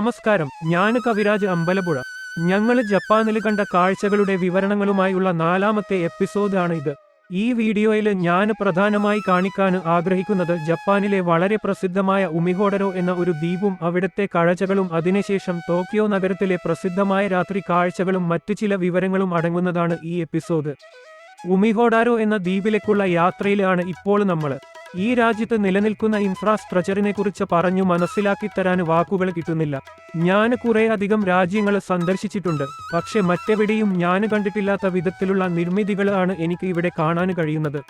നമസ്കാരം. ഞാൻ കവിരാജ് അമ്പലപുഴ ഞങ്ങൾ ജപ്പാനിൽ കണ്ട കാഴ്ചകളുടെ വിവരണങ്ങളുമായുള്ള നാലാമത്തെ എപ്പിസോഡാണ് ഇത്. ഈ വീഡിയോയിൽ ഞാൻ പ്രധാനമായി കാണിക്കാൻ ആഗ്രഹിക്കുന്നത് ജപ്പാനിലെ വളരെ പ്രസിദ്ധമായ ഉമിഹോഡരോ എന്ന ഒരു ദ്വീപും അവിടുത്തെ കാഴ്ചകളും അതിനുശേഷം ടോക്കിയോ നഗരത്തിലെ പ്രസിദ്ധമായ രാത്രി കാഴ്ചകളും മറ്റു ചില വിവരങ്ങളും അടങ്ങുന്നതാണ് ഈ എപ്പിസോഡ്. ഉമിഹോഡാരോ എന്ന ദ്വീപിലേക്കുള്ള യാത്രയിലാണ് ഇപ്പോൾ നമ്മൾ ഈ രാജ്യത്ത് നിലനിൽക്കുന്ന ഇൻഫ്രാസ്ട്രക്ചറിനെ കുറിച്ച് പറഞ്ഞു മനസ്സിലാക്കി തരാൻ വാക്കുകൾ കിട്ടുന്നില്ല. ഞാൻ കുറെ അധികം രാജ്യങ്ങൾ സന്ദർശിച്ചിട്ടുണ്ട്. പക്ഷെ മറ്റെവിടെയും ഞാൻ കണ്ടിട്ടില്ലാത്ത വിധത്തിലുള്ള നിർമ്മിതികളാണ് എനിക്ക് ഇവിടെ കാണാൻ കഴിയുന്നത്.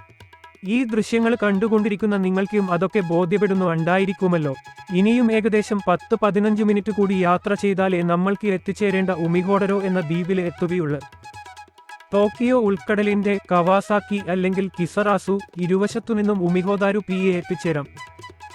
ഈ ദൃശ്യങ്ങൾ കണ്ടുകൊണ്ടിരിക്കുന്ന നിങ്ങൾക്കും അതൊക്കെ ബോധ്യപ്പെടുന്നു ഉണ്ടായിരിക്കുമല്ലോ. ഇനിയും ഏകദേശം പത്ത് പതിനഞ്ച് മിനിറ്റ് കൂടി യാത്ര ചെയ്താലേ നമ്മൾക്ക് എത്തിച്ചേരേണ്ട ഉമിഹോഡരോ എന്ന ദ്വീപിൽ എത്തുകയുള്ളൂ. ടോക്കിയോ ഉൾക്കടലിന്റെ കവാസാക്കി അല്ലെങ്കിൽ കിസറാസു ഇരുവശത്തുനിന്നും ഉമിഹോദാരു പി എ എത്തിച്ചേരാം.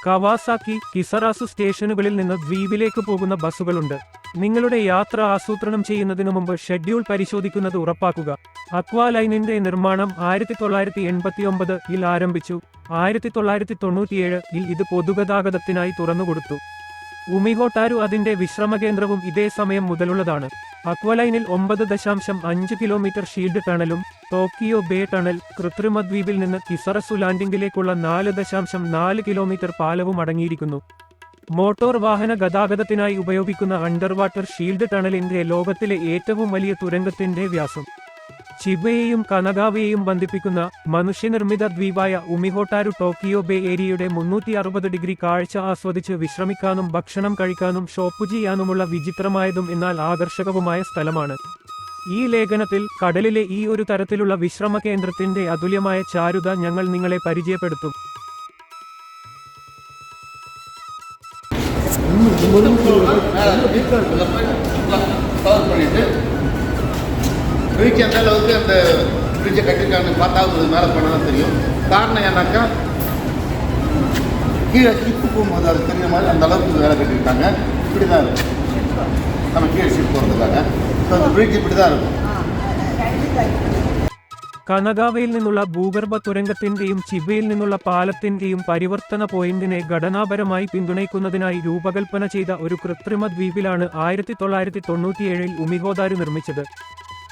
കവാസാക്കി കിസറാസു സ്റ്റേഷനുകളിൽ നിന്ന് ദ്വീപിലേക്ക് പോകുന്ന ബസ്സുകളുണ്ട്. നിങ്ങളുടെ യാത്ര ആസൂത്രണം ചെയ്യുന്നതിനു മുമ്പ് ഷെഡ്യൂൾ പരിശോധിക്കുന്നത് ഉറപ്പാക്കുക. അക്വാ ലൈനിന്റെ നിർമ്മാണം ആയിരത്തി തൊള്ളായിരത്തി എൺപത്തി ഒമ്പതിൽ ആരംഭിച്ചു. ആയിരത്തി തൊള്ളായിരത്തി തൊണ്ണൂറ്റിയേഴ് ഇത് പൊതുഗതാഗതത്തിനായി തുറന്നുകൊടുത്തു. ഉമിഹോട്ടാരു അതിന്റെ വിശ്രമകേന്ദ്രവും ഇതേ സമയം മുതലുള്ളതാണ്. അക്വലൈനിൽ ഒമ്പത് ദശാംശം അഞ്ച് കിലോമീറ്റർ ഷീൽഡ് ടണലും ടോക്കിയോ ബേ ടണൽ കൃത്രിമദ്വീപിൽ നിന്ന് കിസറസു ലാൻഡിംഗിലേക്കുള്ള നാല് ദശാംശം നാല് കിലോമീറ്റർ പാലവും അടങ്ങിയിരിക്കുന്നു. മോട്ടോർ വാഹന ഗതാഗതത്തിനായി ഉപയോഗിക്കുന്ന അണ്ടർവാട്ടർ ഷീൽഡ് ടണലിന്റെ ലോകത്തിലെ ഏറ്റവും വലിയ തുരങ്കത്തിന്റെ വ്യാസം. ചിബയെയും കനഗാവയെയും ബന്ധിപ്പിക്കുന്ന മനുഷ്യനിർമ്മിത ദ്വീപായ ഉമിഹോട്ടാരു ടോക്കിയോ ബേ ഏരിയയുടെ മുന്നൂറ്റി അറുപത് ഡിഗ്രി കാഴ്ച ആസ്വദിച്ച് വിശ്രമിക്കാനും ഭക്ഷണം കഴിക്കാനും ഷോപ്പ് ചെയ്യാനുമുള്ള വിചിത്രമായതും എന്നാൽ ആകർഷകവുമായ സ്ഥലമാണ് ഈ ലേഖനത്തിൽ കടലിലെ ഈ ഒരു തരത്തിലുള്ള വിശ്രമ കേന്ദ്രത്തിന്റെ അതുല്യമായ ചാരുത ഞങ്ങൾ നിങ്ങളെ പരിചയപ്പെടുത്തും கவர் பண்ணிட்டு பிரிட்ஜ் எந்த அளவுக்கு அந்த பிரிட்ஜை கட்டிருக்காங்கன்னு பார்த்தா உங்களுக்கு மேலே போனால் தான் தெரியும் காரணம் ஏன்னாக்கா கீழே ஷிப்பு போகும்போது அது தெரிஞ்ச மாதிரி அந்த அளவுக்கு வேலை கட்டியிருக்காங்க இப்படி தான் இருக்கும் நம்ம கீழே ஷிப் போகிறதுக்காக ஸோ அந்த பிரிட்ஜ் இப்படி தான் இருக்கும் കനഗാവയിൽ നിന്നുള്ള ഭൂഗർഭ തുരങ്കത്തിന്റെയും ചിബയിൽ നിന്നുള്ള പാലത്തിന്റെയും പരിവർത്തന പോയിന്റിനെ ഘടനാപരമായി പിന്തുണയ്ക്കുന്നതിനായി രൂപകൽപ്പന ചെയ്ത ഒരു കൃത്രിമ ദ്വീപിലാണ് ആയിരത്തി തൊള്ളായിരത്തി തൊണ്ണൂറ്റിയേഴിൽ ഉമിഹോദാരു നിർമ്മിച്ചത്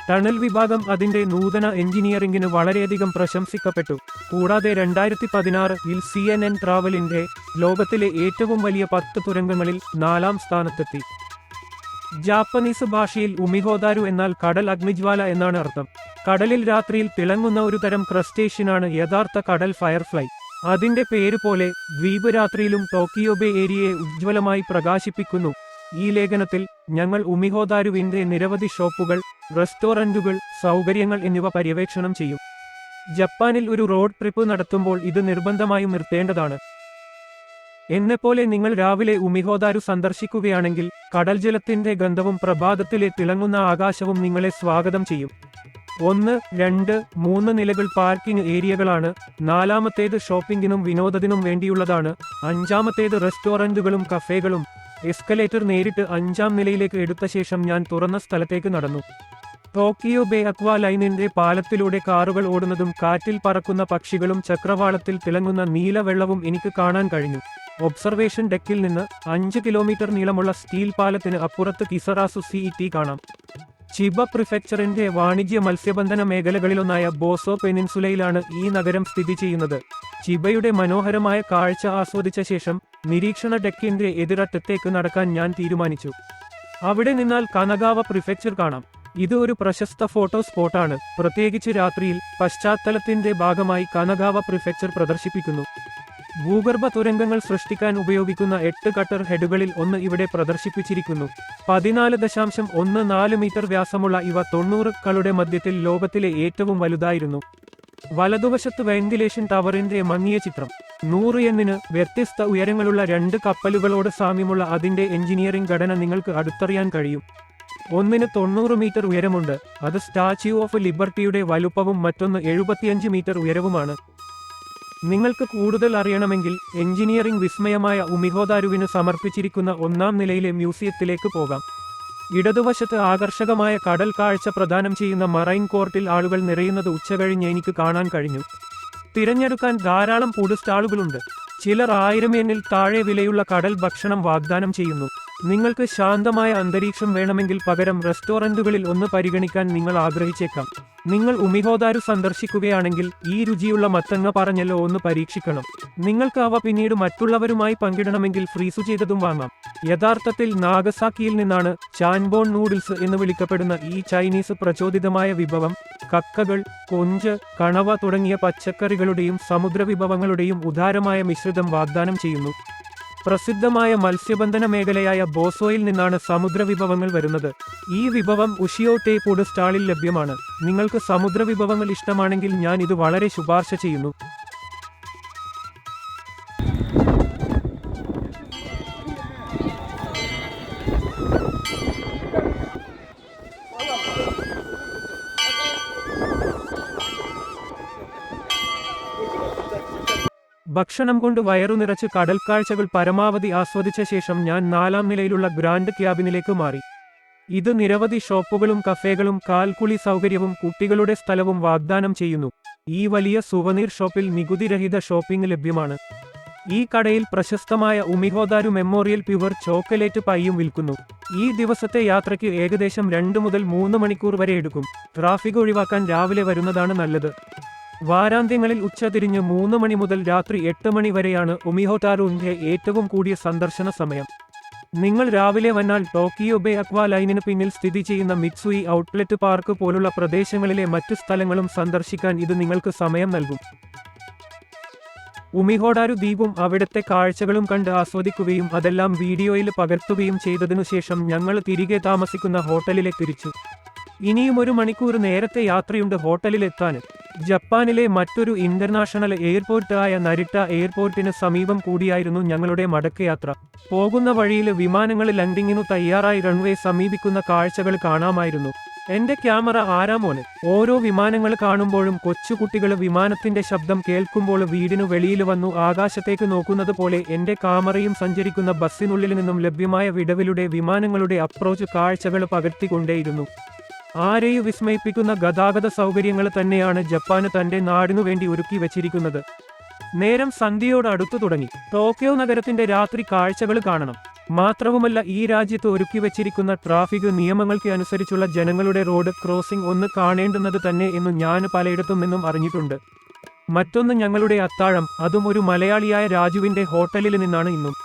ടണൽ വിഭാഗം അതിന്റെ നൂതന എഞ്ചിനീയറിംഗിന് വളരെയധികം പ്രശംസിക്കപ്പെട്ടു. കൂടാതെ രണ്ടായിരത്തി പതിനാറിൽ സി എൻ എൻ ട്രാവലിന്റെ ലോകത്തിലെ ഏറ്റവും വലിയ പത്ത് തുരങ്കങ്ങളിൽ നാലാം സ്ഥാനത്തെത്തി. ജാപ്പനീസ് ഭാഷയിൽ ഉമിഹോദാരു എന്നാൽ കടൽ അഗ്നിജ്വാല എന്നാണ് അർത്ഥം. കടലിൽ രാത്രിയിൽ തിളങ്ങുന്ന ഒരു തരം ക്രസ്റ്റേഷ്യനാണ് യഥാർത്ഥ കടൽ ഫയർഫ്ലൈ. അതിന്റെ പേര് പോലെ ദ്വീപ് രാത്രിയിലും ടോക്കിയോ ബേ ഏരിയയെ ഉജ്ജ്വലമായി പ്രകാശിപ്പിക്കുന്നു. ഈ ലേഖനത്തിൽ ഞങ്ങൾ ഉമിഹോദാരുവിന്റെ നിരവധി ഷോപ്പുകൾ റെസ്റ്റോറന്റുകൾ സൗകര്യങ്ങൾ എന്നിവ പര്യവേക്ഷണം ചെയ്യും. ജപ്പാനിൽ ഒരു റോഡ് ട്രിപ്പ് നടത്തുമ്പോൾ ഇത് നിർബന്ധമായും നിർത്തേണ്ടതാണ്. എന്നെപ്പോലെ നിങ്ങൾ രാവിലെ ഉമിഹോദാരു സന്ദർശിക്കുകയാണെങ്കിൽ കടൽ ജലത്തിന്റെ ഗന്ധവും പ്രഭാതത്തിലെ തിളങ്ങുന്ന ആകാശവും നിങ്ങളെ സ്വാഗതം ചെയ്യും. ഒന്ന് രണ്ട് മൂന്ന് നിലകൾ പാർക്കിംഗ് ഏരിയകളാണ്. നാലാമത്തേത് ഷോപ്പിംഗിനും വിനോദത്തിനും വേണ്ടിയുള്ളതാണ്. അഞ്ചാമത്തേത് റെസ്റ്റോറന്റുകളും കഫേകളും. എസ്കലേറ്റർ നേരിട്ട് അഞ്ചാം നിലയിലേക്ക് എടുത്ത ശേഷം ഞാൻ തുറന്ന സ്ഥലത്തേക്ക് നടന്നു. ടോക്കിയോ ബേ അക്വ ലൈനിന്റെ പാലത്തിലൂടെ കാറുകൾ ഓടുന്നതും കാറ്റിൽ പറക്കുന്ന പക്ഷികളും ചക്രവാളത്തിൽ തിളങ്ങുന്ന നീലവെള്ളവും എനിക്ക് കാണാൻ കഴിഞ്ഞു. ഒബ്സർവേഷൻ ഡെക്കിൽ നിന്ന് അഞ്ച് കിലോമീറ്റർ നീളമുള്ള സ്റ്റീൽ പാലത്തിന് അപ്പുറത്ത് കിസറാസു സി ടി കാണാം. ചിബ പ്രിഫെക്ചറിന്റെ വാണിജ്യ മത്സ്യബന്ധന മേഖലകളിലൊന്നായ ബോസോ പെനിൻസുലയിലാണ് ഈ നഗരം സ്ഥിതി ചെയ്യുന്നത്. ചിബയുടെ മനോഹരമായ കാഴ്ച ആസ്വദിച്ച ശേഷം നിരീക്ഷണ ഡെക്കിന്റെ എതിരറ്റത്തേക്ക് നടക്കാൻ ഞാൻ തീരുമാനിച്ചു. അവിടെ നിന്നാൽ കനഗാവ പ്രിഫെക്ചർ കാണാം. ഇത് ഒരു പ്രശസ്ത ഫോട്ടോ സ്പോട്ടാണ് പ്രത്യേകിച്ച് രാത്രിയിൽ പശ്ചാത്തലത്തിന്റെ ഭാഗമായി കനഗാവ പ്രിഫെക്ചർ പ്രദർശിപ്പിക്കുന്നു. ഭൂഗർഭ തുരങ്കങ്ങൾ സൃഷ്ടിക്കാൻ ഉപയോഗിക്കുന്ന എട്ട് കട്ടർ ഹെഡുകളിൽ ഒന്ന് ഇവിടെ പ്രദർശിപ്പിച്ചിരിക്കുന്നു. പതിനാല് ദശാംശം ഒന്ന് നാല് മീറ്റർ വ്യാസമുള്ള ഇവ തൊണ്ണൂറുകളുടെ മധ്യത്തിൽ ലോകത്തിലെ ഏറ്റവും വലുതായിരുന്നു. വലതുവശത്ത് വെന്റിലേഷൻ ടവറിന്റെ മങ്ങിയ ചിത്രം. നൂറ് എന്നിന് വ്യത്യസ്ത ഉയരങ്ങളുള്ള രണ്ട് കപ്പലുകളോട് സാമ്യമുള്ള അതിന്റെ എഞ്ചിനീയറിംഗ് ഘടന നിങ്ങൾക്ക് അടുത്തറിയാൻ കഴിയും. ഒന്നിന് തൊണ്ണൂറ് മീറ്റർ ഉയരമുണ്ട്. അത് സ്റ്റാച്യു ഓഫ് ലിബർട്ടിയുടെ വലുപ്പവും മറ്റൊന്ന് എഴുപത്തിയഞ്ച് മീറ്റർ ഉയരവുമാണ്. നിങ്ങൾക്ക് കൂടുതൽ അറിയണമെങ്കിൽ എഞ്ചിനീയറിംഗ് വിസ്മയമായ ഉമിഹോദാരുവിന് സമർപ്പിച്ചിരിക്കുന്ന ഒന്നാം നിലയിലെ മ്യൂസിയത്തിലേക്ക് പോകാം. ഇടതുവശത്ത് ആകർഷകമായ കടൽ കാഴ്ച പ്രദാനം ചെയ്യുന്ന മറൈൻ കോർട്ടിൽ ആളുകൾ നിറയുന്നത് ഉച്ചകഴിഞ്ഞ് എനിക്ക് കാണാൻ കഴിഞ്ഞു. തിരഞ്ഞെടുക്കാൻ ധാരാളം ഫുഡ് ചിലർ ആയിരം എന്നിൽ താഴെ വിലയുള്ള കടൽ ഭക്ഷണം വാഗ്ദാനം ചെയ്യുന്നു. നിങ്ങൾക്ക് ശാന്തമായ അന്തരീക്ഷം വേണമെങ്കിൽ പകരം റെസ്റ്റോറന്റുകളിൽ ഒന്ന് പരിഗണിക്കാൻ നിങ്ങൾ ആഗ്രഹിച്ചേക്കാം. നിങ്ങൾ ഉമിഹോദാരു സന്ദർശിക്കുകയാണെങ്കിൽ ഈ രുചിയുള്ള മത്തങ്ങ പറഞ്ഞല്ലോ ഒന്ന് പരീക്ഷിക്കണം. നിങ്ങൾക്ക് അവ പിന്നീട് മറ്റുള്ളവരുമായി പങ്കിടണമെങ്കിൽ ഫ്രീസു ചെയ്തതും വാങ്ങാം. യഥാർത്ഥത്തിൽ നാഗസാക്കിയിൽ നിന്നാണ് ചാൻബോൺ നൂഡിൽസ് എന്ന് വിളിക്കപ്പെടുന്ന ഈ ചൈനീസ് പ്രചോദിതമായ വിഭവം. കക്കകൾ കൊഞ്ച് കണവ തുടങ്ങിയ പച്ചക്കറികളുടെയും സമുദ്രവിഭവങ്ങളുടെയും ഉദാരമായ മിശ്രിതം വാഗ്ദാനം ചെയ്യുന്നു. പ്രസിദ്ധമായ മത്സ്യബന്ധന മേഖലയായ ബോസോയിൽ നിന്നാണ് സമുദ്രവിഭവങ്ങൾ വരുന്നത്. ഈ വിഭവം ഉഷിയോ ടേപ്പൂട് സ്റ്റാളിൽ ലഭ്യമാണ്. നിങ്ങൾക്ക് സമുദ്രവിഭവങ്ങൾ ഇഷ്ടമാണെങ്കിൽ ഞാൻ ഇത് വളരെ ശുപാർശ ചെയ്യുന്നു. ഭക്ഷണം കൊണ്ട് വയറു നിറച്ച് കടൽക്കാഴ്ചകൾ പരമാവധി ആസ്വദിച്ച ശേഷം ഞാൻ നാലാം നിലയിലുള്ള ഗ്രാൻഡ് ക്യാബിനിലേക്ക് മാറി. ഇത് നിരവധി ഷോപ്പുകളും കഫേകളും കാൽക്കുളി സൗകര്യവും കുട്ടികളുടെ സ്ഥലവും വാഗ്ദാനം ചെയ്യുന്നു. ഈ വലിയ സുവനീർ ഷോപ്പിൽ നികുതിരഹിത ഷോപ്പിംഗ് ലഭ്യമാണ്. ഈ കടയിൽ പ്രശസ്തമായ ഉമിഹോദാരു മെമ്മോറിയൽ പ്യുവർ ചോക്കലേറ്റ് പൈയും വിൽക്കുന്നു. ഈ ദിവസത്തെ യാത്രയ്ക്ക് ഏകദേശം രണ്ട് മുതൽ മൂന്ന് മണിക്കൂർ വരെ എടുക്കും. ട്രാഫിക് ഒഴിവാക്കാൻ രാവിലെ വരുന്നതാണ് നല്ലത്. വാരാന്ത്യങ്ങളിൽ ഉച്ചതിരിഞ്ഞ് മൂന്ന് മണി മുതൽ രാത്രി എട്ട് മണി വരെയാണ് ഉമിഹോട്ടാറുവിന്റെ ഏറ്റവും കൂടിയ സന്ദർശന സമയം. നിങ്ങൾ രാവിലെ വന്നാൽ ടോക്കിയോ ബേ അക്വാ ലൈനിന് പിന്നിൽ സ്ഥിതി ചെയ്യുന്ന മിത്സുയി ഔട്ട്ലെറ്റ് പാർക്ക് പോലുള്ള പ്രദേശങ്ങളിലെ മറ്റു സ്ഥലങ്ങളും സന്ദർശിക്കാൻ ഇത് നിങ്ങൾക്ക് സമയം നൽകും. ഉമിഹോടാരു ദ്വീപും അവിടുത്തെ കാഴ്ചകളും കണ്ട് ആസ്വദിക്കുകയും അതെല്ലാം വീഡിയോയിൽ പകർത്തുകയും ചെയ്തതിനുശേഷം ഞങ്ങൾ തിരികെ താമസിക്കുന്ന ഹോട്ടലിലെ തിരിച്ചു. ഇനിയും ഒരു മണിക്കൂർ നേരത്തെ യാത്രയുണ്ട് ഹോട്ടലിലെത്താൻ. ജപ്പാനിലെ മറ്റൊരു ഇന്റർനാഷണൽ എയർപോർട്ടായ നരിട്ട എയർപോർട്ടിന് സമീപം കൂടിയായിരുന്നു ഞങ്ങളുടെ മടക്കയാത്ര. പോകുന്ന വഴിയിൽ വിമാനങ്ങൾ ലൻഡിങ്ങിനു തയ്യാറായി റൺവേ സമീപിക്കുന്ന കാഴ്ചകൾ കാണാമായിരുന്നു. എന്റെ ക്യാമറ ആരാമോന് ഓരോ വിമാനങ്ങൾ കാണുമ്പോഴും കൊച്ചുകുട്ടികൾ വിമാനത്തിന്റെ ശബ്ദം കേൾക്കുമ്പോൾ വീടിനു വെളിയിൽ വന്നു ആകാശത്തേക്ക് നോക്കുന്നത് പോലെ എന്റെ ക്യാമറയും സഞ്ചരിക്കുന്ന ബസ്സിനുള്ളിൽ നിന്നും ലഭ്യമായ വിടവിലൂടെ വിമാനങ്ങളുടെ അപ്രോച്ച് കാഴ്ചകൾ പകർത്തിക്കൊണ്ടേയിരുന്നു. ആരെയും വിസ്മയിപ്പിക്കുന്ന ഗതാഗത സൗകര്യങ്ങൾ തന്നെയാണ് ജപ്പാന് തന്റെ നാടിനു വേണ്ടി ഒരുക്കി വച്ചിരിക്കുന്നത്. നേരം സന്ധ്യയോട് അടുത്തു തുടങ്ങി. ടോക്കിയോ നഗരത്തിന്റെ രാത്രി കാഴ്ചകൾ കാണണം. മാത്രവുമല്ല ഈ രാജ്യത്ത് ഒരുക്കി വച്ചിരിക്കുന്ന ട്രാഫിക് നിയമങ്ങൾക്ക് അനുസരിച്ചുള്ള ജനങ്ങളുടെ റോഡ് ക്രോസിംഗ് ഒന്ന് കാണേണ്ടുന്നത് തന്നെ എന്ന് ഞാൻ പലയിടത്തും നിന്നും അറിഞ്ഞിട്ടുണ്ട്. മറ്റൊന്ന് ഞങ്ങളുടെ അത്താഴം അതും ഒരു മലയാളിയായ രാജുവിന്റെ ഹോട്ടലിൽ നിന്നാണ് ഇന്നും.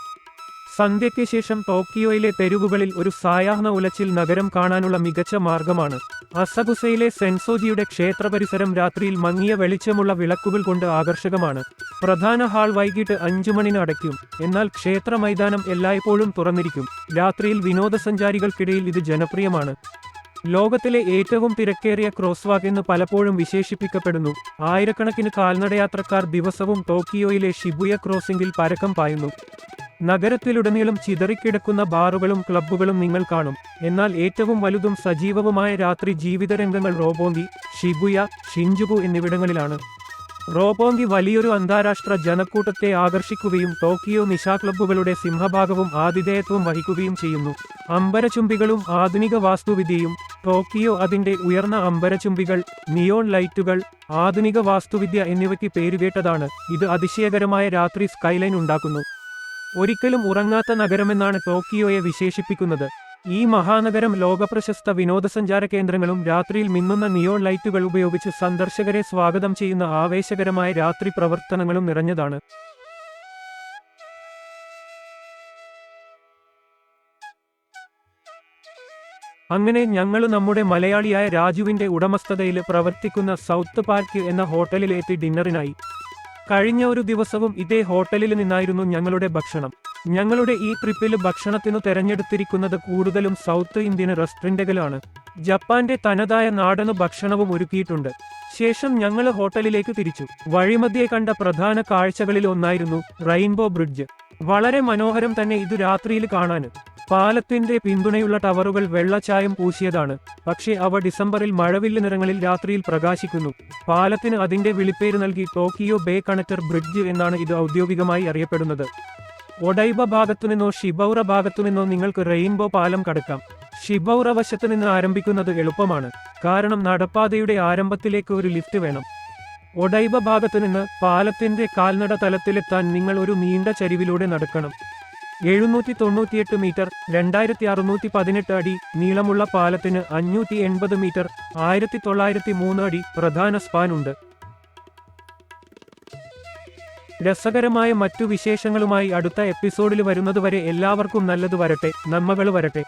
സന്ധ്യയ്ക്ക് ശേഷം ടോക്കിയോയിലെ തെരുവുകളിൽ ഒരു സായാഹ്ന ഉലച്ചിൽ നഗരം കാണാനുള്ള മികച്ച മാർഗമാണ്. അസബുസയിലെ സെൻസോജിയുടെ ക്ഷേത്രപരിസരം രാത്രിയിൽ മങ്ങിയ വെളിച്ചമുള്ള വിളക്കുകൾ കൊണ്ട് ആകർഷകമാണ്. പ്രധാന ഹാൾ വൈകിട്ട് അഞ്ചു മണിന് അടയ്ക്കും. എന്നാൽ ക്ഷേത്ര മൈതാനം എല്ലായ്പ്പോഴും തുറന്നിരിക്കും. രാത്രിയിൽ വിനോദസഞ്ചാരികൾക്കിടയിൽ ഇത് ജനപ്രിയമാണ്. ലോകത്തിലെ ഏറ്റവും തിരക്കേറിയ ക്രോസ്വാക്ക് എന്ന് പലപ്പോഴും വിശേഷിപ്പിക്കപ്പെടുന്നു. ആയിരക്കണക്കിന് കാൽനടയാത്രക്കാർ ദിവസവും ടോക്കിയോയിലെ ഷിബുയ ക്രോസിംഗിൽ പരക്കം പായുന്നു. നഗരത്തിലുടനീളം ചിതറിക്കിടക്കുന്ന ബാറുകളും ക്ലബ്ബുകളും നിങ്ങൾ കാണും. എന്നാൽ ഏറ്റവും വലുതും സജീവവുമായ രാത്രി ജീവിതരംഗങ്ങൾ റോബോങ്കി ഷിബുയ ഷിഞ്ചുബു എന്നിവിടങ്ങളിലാണ്. റോബോങ്കി വലിയൊരു അന്താരാഷ്ട്ര ജനക്കൂട്ടത്തെ ആകർഷിക്കുകയും ടോക്കിയോ നിശാ ക്ലബ്ബുകളുടെ സിംഹഭാഗവും ആതിഥേയത്വം വഹിക്കുകയും ചെയ്യുന്നു. അമ്പരചുംബികളും ആധുനിക വാസ്തുവിദ്യയും ടോക്കിയോ അതിന്റെ ഉയർന്ന അമ്പരചുംബികൾ നിയോൺ ലൈറ്റുകൾ ആധുനിക വാസ്തുവിദ്യ എന്നിവയ്ക്ക് പേരുകേട്ടതാണ്. ഇത് അതിശയകരമായ രാത്രി സ്കൈലൈൻ ഉണ്ടാക്കുന്നു. ഒരിക്കലും ഉറങ്ങാത്ത നഗരമെന്നാണ് ടോക്കിയോയെ വിശേഷിപ്പിക്കുന്നത്. ഈ മഹാനഗരം ലോകപ്രശസ്ത വിനോദസഞ്ചാര കേന്ദ്രങ്ങളും രാത്രിയിൽ മിന്നുന്ന നിയോൺ ലൈറ്റുകൾ ഉപയോഗിച്ച് സന്ദർശകരെ സ്വാഗതം ചെയ്യുന്ന ആവേശകരമായ രാത്രി പ്രവർത്തനങ്ങളും നിറഞ്ഞതാണ്. അങ്ങനെ ഞങ്ങൾ നമ്മുടെ മലയാളിയായ രാജുവിന്റെ ഉടമസ്ഥതയിൽ പ്രവർത്തിക്കുന്ന സൗത്ത് പാർക്ക് എന്ന ഹോട്ടലിലെത്തി ഡിന്നറിനായി. കഴിഞ്ഞ ഒരു ദിവസവും ഇതേ ഹോട്ടലിൽ നിന്നായിരുന്നു ഞങ്ങളുടെ ഭക്ഷണം. ഞങ്ങളുടെ ഈ ട്രിപ്പിൽ ഭക്ഷണത്തിനു തെരഞ്ഞെടുത്തിരിക്കുന്നത് കൂടുതലും സൗത്ത് ഇന്ത്യൻ റെസ്റ്റോറന്റുകളാണ്. ജപ്പാന്റെ തനതായ നാടന് ഭക്ഷണവും ഒരുക്കിയിട്ടുണ്ട്. ശേഷം ഞങ്ങൾ ഹോട്ടലിലേക്ക് തിരിച്ചു. വഴിമധ്യേ കണ്ട പ്രധാന കാഴ്ചകളിൽ ഒന്നായിരുന്നു റെയിൻബോ ബ്രിഡ്ജ്. വളരെ മനോഹരം തന്നെ ഇത് രാത്രിയിൽ കാണാൻ. പാലത്തിന്റെ പിന്തുണയുള്ള ടവറുകൾ വെള്ളച്ചായം പൂശിയതാണ്. പക്ഷേ അവ ഡിസംബറിൽ മഴവില്ല് നിറങ്ങളിൽ രാത്രിയിൽ പ്രകാശിക്കുന്നു. പാലത്തിന് അതിന്റെ വിളിപ്പേര് നൽകി ടോക്കിയോ ബേ കണക്ടർ ബ്രിഡ്ജ് എന്നാണ് ഇത് ഔദ്യോഗികമായി അറിയപ്പെടുന്നത്. ഒഡൈബ ഭാഗത്തുനിന്നോ ഷിബൌറ ഭാഗത്തുനിന്നോ നിങ്ങൾക്ക് റെയിൻബോ പാലം കടക്കാം. ഷിബൌറ വശത്ത് നിന്ന് ആരംഭിക്കുന്നത് എളുപ്പമാണ്. കാരണം നടപ്പാതയുടെ ആരംഭത്തിലേക്ക് ഒരു ലിഫ്റ്റ് വേണം. ഒഡൈബ ഭാഗത്തുനിന്ന് പാലത്തിന്റെ കാൽനട തലത്തിലെത്താൻ നിങ്ങൾ ഒരു നീണ്ട ചരിവിലൂടെ നടക്കണം. എഴുന്നൂറ്റി തൊണ്ണൂറ്റിയെട്ട് മീറ്റർ രണ്ടായിരത്തി അറുന്നൂറ്റി പതിനെട്ട് അടി നീളമുള്ള പാലത്തിന് അഞ്ഞൂറ്റി എൺപത് മീറ്റർ ആയിരത്തി തൊള്ളായിരത്തി മൂന്ന് അടി പ്രധാന സ്പാൻ ഉണ്ട്. രസകരമായ മറ്റു വിശേഷങ്ങളുമായി അടുത്ത എപ്പിസോഡിൽ വരുന്നതുവരെ എല്ലാവർക്കും നല്ലത് വരട്ടെ നന്മകൾ വരട്ടെ.